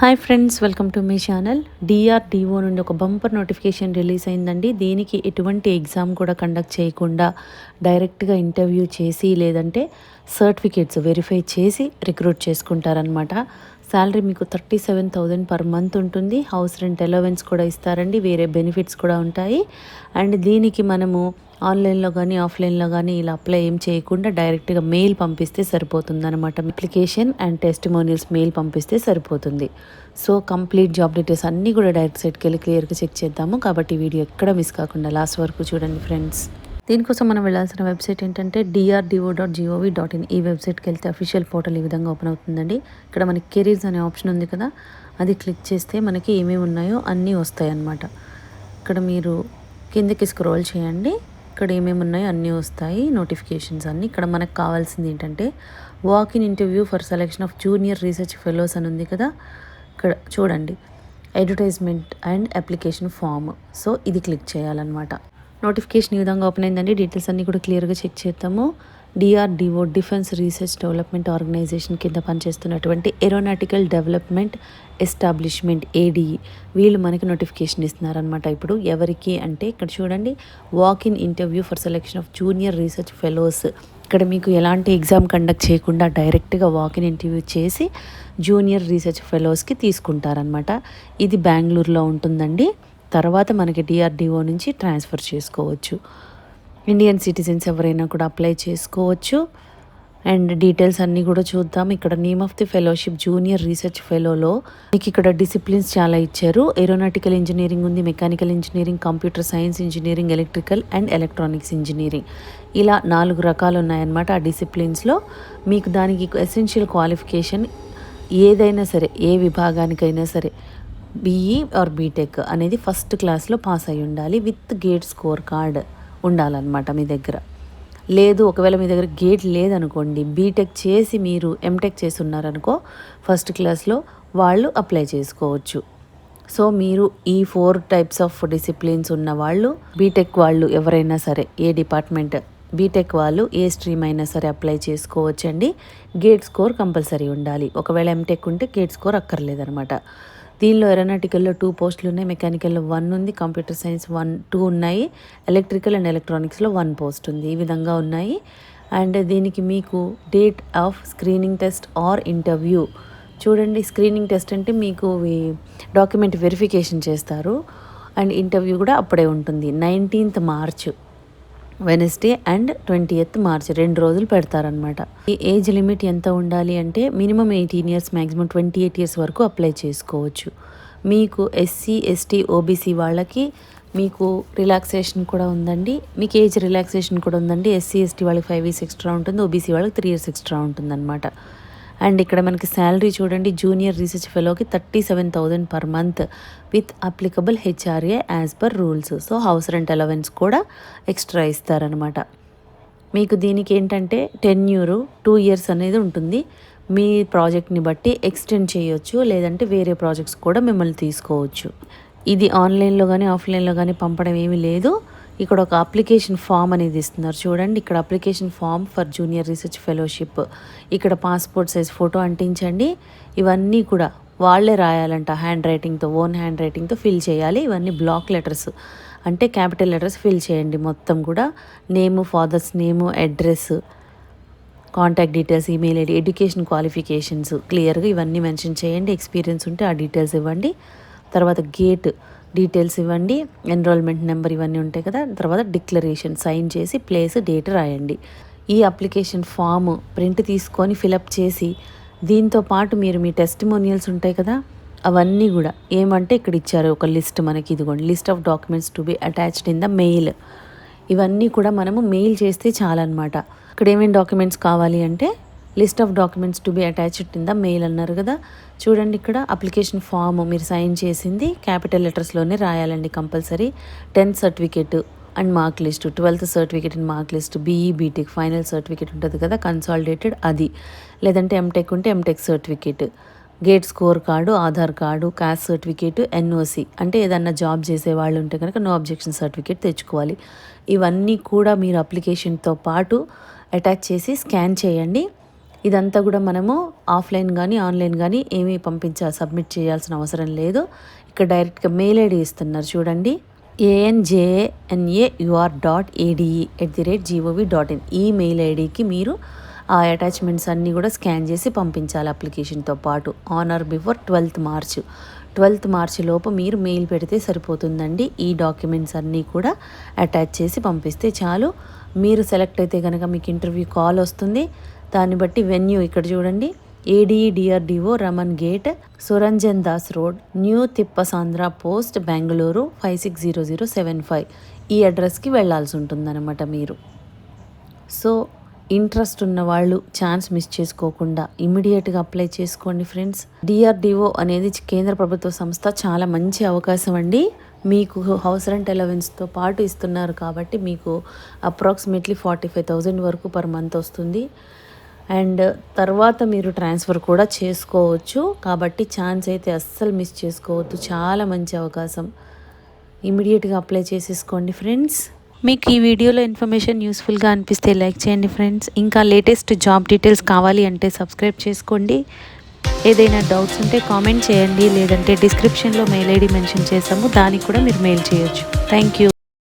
Hi friends welcome to మీ channel DRDO నుండి ఒక బంపర్ నోటిఫికేషన్ రిలీజ్ అయిందండి. దీనికి ఎటువంటి ఎగ్జామ్ కూడా కండక్ట్ చేయకుండా డైరెక్ట్గా ఇంటర్వ్యూ చేసి లేదంటే సర్టిఫికేట్స్ వెరిఫై చేసి రిక్రూట్ చేసుకుంటారనమాట శాలరీ మీకు thirty seven thousand per month ఉంటుంది. హౌస్ రెంట్ అలవెన్స్ కూడా ఇస్తారండి. వేరే బెనిఫిట్స్ కూడా ఉంటాయి. అండ్ దీనికి మనము ఆన్లైన్లో కానీ ఆఫ్లైన్లో కానీ ఇలా అప్లై ఏం చేయకుండా డైరెక్ట్గా మెయిల్ పంపిస్తే సరిపోతుంది అనమాట అప్లికేషన్ అండ్ టెస్టిమోనియల్స్ మెయిల్ పంపిస్తే సరిపోతుంది. సో కంప్లీట్ జాబ్ డీటెయిల్స్ అన్నీ కూడా డైరెక్ట్ సైట్కి వెళ్ళి క్లియర్గా చెక్ చేద్దాము. కాబట్టి వీడియో ఎక్కడ మిస్ కాకుండా లాస్ట్ వరకు చూడండి ఫ్రెండ్స్ దీనికోసం మనం వెళ్ళాల్సిన వెబ్సైట్ ఏంటంటే DRDO dot GOV dot in ఈ వెబ్సైట్కి వెళ్తే అఫీషియల్ పోర్టల్ ఈ విధంగా ఓపెన్ అవుతుందండి. ఇక్కడ మనకి కెరీర్స్ అనే ఆప్షన్ ఉంది కదా అది క్లిక్ చేస్తే మనకి ఏమేమి ఉన్నాయో అన్నీ వస్తాయి అన్నమాట ఇక్కడ మీరు కిందకి స్క్రోల్ చేయండి ఇక్కడ ఏమేమి ఉన్నాయో అన్నీ వస్తాయి నోటిఫికేషన్స్ అన్నీ. ఇక్కడ మనకు కావాల్సింది ఏంటంటే walk in interview for selection of junior research fellows అని ఉంది కదా ఇక్కడ చూడండి. Advertisement and application form so ఇది క్లిక్ చేయాలన్నమాట. నోటిఫికేషన్ ఈ విధంగా ఓపెన్ అయిందండి. డీటెయిల్స్ అన్నీ కూడా క్లియర్గా చెక్ చేద్దాము. DRDO defence research development organisation కింద పనిచేస్తున్నటువంటి ఏరోనాటికల్ డెవలప్మెంట్ ఎస్టాబ్లిష్మెంట్ ఏడీఈ వీళ్ళు మనకి నోటిఫికేషన్ ఇస్తున్నారనమాట ఇప్పుడు ఎవరికి అంటే ఇక్కడ చూడండి walk in interview for selection of junior research fellows ఇక్కడ మీకు ఎలాంటి ఎగ్జామ్ కండక్ట్ చేయకుండా డైరెక్ట్గా వాకిన్ ఇంటర్వ్యూ చేసి జూనియర్ రీసెర్చ్ ఫెలోస్కి తీసుకుంటారనమాట ఇది బెంగళూరులో ఉంటుందండి. తర్వాత మనకి డిఆర్డిఓ నుంచి ట్రాన్స్ఫర్ చేసుకోవచ్చు. ఇండియన్ సిటిజన్స్ ఎవరైనా కూడా అప్లై చేసుకోవచ్చు. అండ్ డీటెయిల్స్ అన్నీ కూడా చూద్దాం. ఇక్కడ name of the fellowship junior research ఫెలోలో మీకు ఇక్కడ డిసిప్లిన్స్ చాలా ఇచ్చారు. ఏరోనాటికల్ ఇంజనీరింగ్ ఉంది mechanical engineering computer science engineering electrical and electronics engineering ఇలా నాలుగు రకాలు ఉన్నాయన్నమాట ఆ డిసిప్లిన్స్లో మీకు దానికి ఎసెన్షియల్ క్వాలిఫికేషన్ ఏదైనా సరే ఏ విభాగానికైనా సరే బీఈ ఆర్ బీటెక్ అనేది ఫస్ట్ క్లాస్లో పాస్ అయి ఉండాలి విత్ గేట్ స్కోర్ కార్డ్ ఉండాలన్నమాట మీ దగ్గర. లేదు ఒకవేళ మీ దగ్గర గేట్ లేదనుకోండి బీటెక్ చేసి మీరు ఎంటెక్ చేసి ఉన్నారనుకో ఫస్ట్ క్లాస్లో వాళ్ళు అప్లై చేసుకోవచ్చు. సో మీరు ఈ ఫోర్ టైప్స్ ఆఫ్ డిసిప్లిన్స్ ఉన్న వాళ్ళు బీటెక్ వాళ్ళు ఎవరైనా సరే ఏ డిపార్ట్మెంట్ బీటెక్ వాళ్ళు ఏ స్ట్రీమ్ అయినా సరే అప్లై చేసుకోవచ్చండి. గేట్ స్కోర్ కంపల్సరీ ఉండాలి. ఒకవేళ ఎంటెక్ ఉంటే గేట్ స్కోర్ అక్కర్లేదనమాట దీనిలో ఏరోనాటికల్లో టూ పోస్టులు ఉన్నాయి. మెకానికల్లో వన్ ఉంది. కంప్యూటర్ సైన్స్ వన్ టూ ఉన్నాయి. ఎలక్ట్రికల్ అండ్ ఎలక్ట్రానిక్స్లో వన్ పోస్ట్ ఉంది. ఈ విధంగా ఉన్నాయి. అండ్ దీనికి మీకు date of screening test or interview చూడండి స్క్రీనింగ్ టెస్ట్ అంటే మీకు డాక్యుమెంట్ వెరిఫికేషన్ చేస్తారు. అండ్ ఇంటర్వ్యూ కూడా అప్పుడే ఉంటుంది. Nineteenth March Wednesday and twenty eighth March రెండు రోజులు పెడతారనమాట ఈ ఏజ్ లిమిట్ ఎంత ఉండాలి అంటే minimum eighteen years maximum twenty eight years వరకు అప్లై చేసుకోవచ్చు. మీకు ఎస్సీ ఎస్టీ ఓబీసీ వాళ్ళకి మీకు రిలాక్సేషన్ కూడా ఉందండి. మీకు ఏజ్ రిలాక్సేషన్ కూడా ఉందండి. ఎస్సీ ఎస్టీ వాళ్ళకి ఫైవ్ ఇయర్స్ ఎక్స్ట్రా ఉంటుంది. ఓబీసీ వాళ్ళకి త్రీ ఇయర్స్ ఎక్స్ట్రా ఉంటుందన్నమాట. అండ్ ఇక్కడ మనకి శాలరీ చూడండి junior research ఫెలోకి thirty seven thousand per month with applicable HRA as per rules. So house rent allowance extra extra ఇస్తారనమాట మీకు దీనికి ఏంటంటే టెన్యూరు టూ ఇయర్స్ అనేది ఉంటుంది. మీ ప్రాజెక్ట్ని బట్టి ఎక్స్టెండ్ చేయొచ్చు లేదంటే వేరే ప్రాజెక్ట్స్ కూడా మిమ్మల్ని తీసుకోవచ్చు. ఇది ఆన్లైన్లో కానీ ఆఫ్లైన్లో కానీ పంపడం ఏమీ లేదు. ఇక్కడ ఒక అప్లికేషన్ ఫామ్ అనేది ఇస్తున్నారు. చూడండి ఇక్కడ application form for junior research fellowship ఇక్కడ పాస్పోర్ట్ సైజ్ ఫోటో అంటించండి. ఇవన్నీ కూడా వాళ్ళే రాయాలంట. హ్యాండ్ రైటింగ్తో ఓన్ హ్యాండ్ రైటింగ్తో ఫిల్ చేయాలి. ఇవన్నీ బ్లాక్ లెటర్స్ అంటే క్యాపిటల్ లెటర్స్ ఫిల్ చేయండి మొత్తం కూడా. Name father's name address contact details email ID education qualifications క్లియర్గా ఇవన్నీ మెన్షన్ చేయండి. ఎక్స్పీరియన్స్ ఉంటే ఆ డీటెయిల్స్ ఇవ్వండి. తర్వాత గేట్ డీటెయిల్స్ ఇవ్వండి. ఎన్రోల్మెంట్ నెంబర్ ఇవన్నీ ఉంటాయి కదా. తర్వాత డిక్లరేషన్ సైన్ చేసి ప్లేస్ డేట్ రాయండి. ఈ అప్లికేషన్ ఫామ్ ప్రింట్ తీసుకొని ఫిలప్ చేసి దీంతో పాటు మీరు మీ టెస్టిమోనియల్స్ ఉంటాయి కదా అవన్నీ కూడా ఏమంటే ఇక్కడ ఇచ్చారు. ఒక లిస్ట్ మనకి ఇదిగోండి. List of documents to be attached in the mail ఇవన్నీ కూడా మనము మెయిల్ చేస్తే చాలన్నమాట. ఇక్కడ ఏమేమి డాక్యుమెంట్స్ కావాలి అంటే list of documents to be attached in the mail అన్నారు కదా. చూడండి ఇక్కడ అప్లికేషన్ ఫామ్ మీరు సైన్ చేసింది క్యాపిటల్ లెటర్స్లోనే రాయాలండి compulsory. Tenth certificate and mark list twelfth certificate and mark list BE BTech final certificate ఉంటుంది కదా కన్సాలిడేటెడ్ అది. లేదంటే ఎంటెక్ ఉంటే MTech certificate. GATE score card Aadhaar card caste certificate NOC అంటే ఏదన్నా జాబ్ చేసే వాళ్ళు ఉంటే కనుక నో అబ్జెక్షన్ సర్టిఫికేట్ తెచ్చుకోవాలి. ఇవన్నీ కూడా మీరు అప్లికేషన్తో పాటు అటాచ్ చేసి స్కాన్ చేయండి. ఇదంతా కూడా మనము ఆఫ్లైన్ కానీ ఆన్లైన్ కానీ ఏమీ పంపించా సబ్మిట్ చేయాల్సిన అవసరం లేదు. ఇక్కడ డైరెక్ట్గా మెయిల్ ఐడి ఇస్తున్నారు చూడండి. ANJNA UR dot ADE at the rate GOV dot in ఈ మెయిల్ ఐడికి మీరు ఆ అటాచ్మెంట్స్ అన్నీ కూడా స్కాన్ చేసి పంపించాలి అప్లికేషన్తో పాటు. On or before twelfth March twelfth March లోపు మీరు మెయిల్ పెడితే సరిపోతుందండి. ఈ డాక్యుమెంట్స్ అన్నీ కూడా అటాచ్ చేసి పంపిస్తే చాలు. మీరు సెలెక్ట్ అయితే కనుక మీకు ఇంటర్వ్యూ కాల్ వస్తుంది. దాన్ని బట్టి వెన్యూ ఇక్కడ చూడండి. ADE DRDO Raman gate Suranjan Das road new Thippasandra post Bengaluru five six zero zero seven five ఈ అడ్రస్కి వెళ్ళాల్సి ఉంటుందన్నమాట మీరు. సో ఇంట్రెస్ట్ ఉన్న వాళ్ళు ఛాన్స్ మిస్ చేసుకోకుండా ఇమీడియట్గా అప్లై చేసుకోండి ఫ్రెండ్స్ డిఆర్డిఓ అనేది కేంద్ర ప్రభుత్వ సంస్థ చాలా మంచి అవకాశం అండి. మీకు హౌస్ రెంట్ అలవెన్స్తో పాటు ఇస్తున్నారు కాబట్టి మీకు అప్రాక్సిమేట్లీ ఫార్టీ ఫైవ్ థౌజండ్ వరకు పర్ మంత్ వస్తుంది. అండ్ తర్వాత మీరు ట్రాన్స్ఫర్ కూడా చేసుకోవచ్చు. కాబట్టి ఛాన్స్ అయితే అస్సలు మిస్ చేసుకోవద్దు. చాలా మంచి అవకాశం. ఇమీడియట్గా అప్లై చేసేసుకోండి ఫ్రెండ్స్. మీకు ఈ వీడియోలో ఇన్ఫర్మేషన్ యూస్ఫుల్గా అనిపిస్తే లైక్ చేయండి ఫ్రెండ్స్. ఇంకా లేటెస్ట్ జాబ్ డీటెయిల్స్ కావాలి అంటే సబ్స్క్రైబ్ చేసుకోండి. ఏదైనా డౌట్స్ ఉంటే కామెంట్ చేయండి. లేదంటే డిస్క్రిప్షన్లో మెయిల్ ఐడి మెన్షన్ చేసాము దానికి కూడా మీరు మెయిల్ చేయొచ్చు. Thank you